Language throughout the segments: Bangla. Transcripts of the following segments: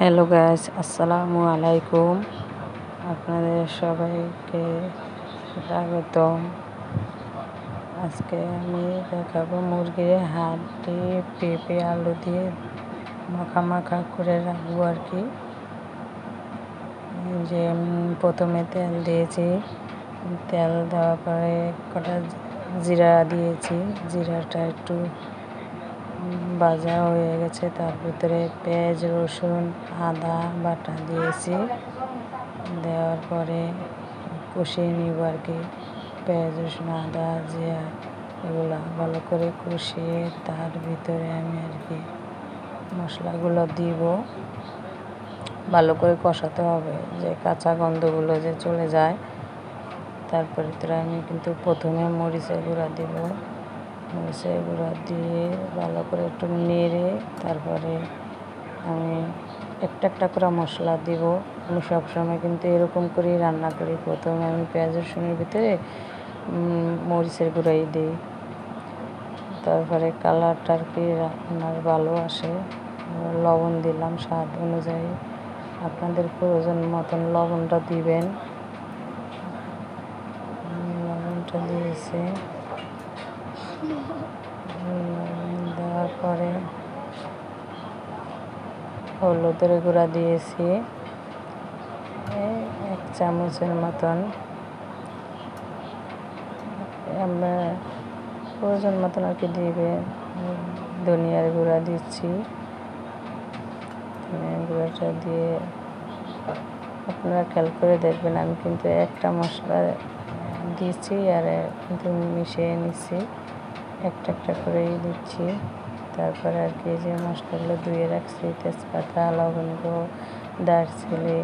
হ্যালো গাইস আসসালামু আলাইকুম আপনাদের সবাইকে স্বাগতম। আজকে আমি দেখাবো মুরগির হাড্ডি, পেঁপে, আলু দিয়ে মাখা মাখা করে রাখব আর কি। যে প্রথমে তেল দিয়েছি। তেল দেওয়ার পরে কটা জিরা দিয়েছি। জিরাটা একটু ভাজা হয়ে গেছে। তার ভিতরে পেঁয়াজ, রসুন, আদা বাটা দিয়েছি। দেওয়ার পরে কষিয়ে নিব আর কি। পেঁয়াজ, রসুন, আদা জিয়া এগুলো ভালো করে কষিয়ে তার ভিতরে আমি আর কি মশলাগুলো দিব। ভালো করে কষাতে হবে, যে কাঁচা গন্ধগুলো যে চলে যায়। তারপরে ভিতরে আমি কিন্তু প্রথমে মরিচের গুঁড়া দিব। গুঁড়া দিয়ে ভালো করে একটু নেড়ে তারপরে আমি একটা একটা করে মশলা দিব। আমি সবসময় কিন্তু এরকম করেই রান্না করি। প্রথমে আমি পেঁয়াজ রসুনের ভিতরে মরিচের গুঁড়াই দিই। তারপরে কালারটা আর কি রান্নার ভালো আসে। লবণ দিলাম স্বাদ অনুযায়ী। আপনাদের প্রয়োজন মতন লবণটা দিবেন। লবণটা দিয়েছি। দেওয়ার পরে হলুদের গুঁড়া দিয়েছি। এক চামচের মতন। আমরা প্রয়োজন মতন আর কি দিবে ধনিয়ার গুঁড়া দিচ্ছি। গুঁড়াটা দিয়ে আপনারা খেয়াল করে দেখবেন, আমি কিন্তু একটা মশলা দিয়েছি আর কিন্তু মিশিয়ে নিচ্ছি। একটা একটা করেই দিচ্ছি। তারপরে আর কি যে মশলাগুলো ধুয়ে রাখছি, তেজপাতা, লবঙ্গ, দারচিনি,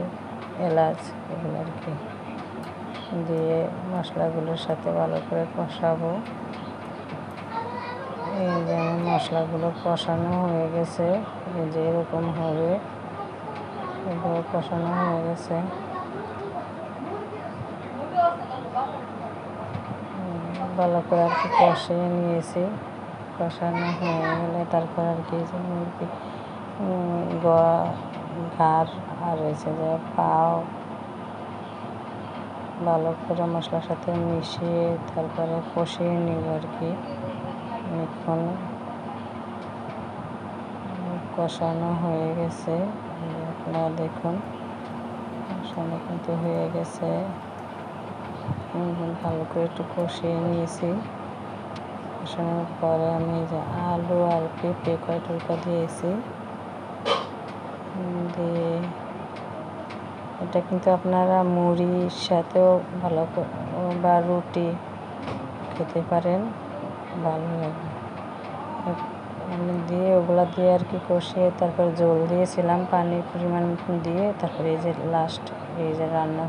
এলাচ, এগুলো আর কি। দিয়ে মশলাগুলোর সাথে ভালো করে কষাবো। এই যে মশলাগুলো কষানো হয়ে গেছে, এই যে এরকম হবে। এগুলো কষানো হয়ে গেছে। ভালো করে আর কি কষিয়ে নিয়েছি। কষানো হয়ে গেলে তারপর আর কি মুরগি ঘাড় আর হয়েছে যে পাও ভালো করে মশলার সাথে মিশিয়ে তারপরে কষিয়ে নিব আর কি। অনেকক্ষণ কষানো হয়ে গেছে। আপনারা দেখুন, কষানো কিন্তু হয়ে গেছে। ভালো করে একটু কষিয়ে নিয়েছি। কষানোর পরে আমি যে আলু আর পেঁপে কয়টুকা দিয়েছি। দিয়ে এটা কিন্তু আপনারা মুড়ির সাথেও ভালো বা রুটি খেতে পারেন, ভালো লাগে আমি দিয়ে ওগুলা দিয়ে আর কি কষিয়ে তারপর জল দিয়েছিলাম, পানির পরিমাণ দিয়ে তারপরে এই যে লাস্ট এই যে রান্না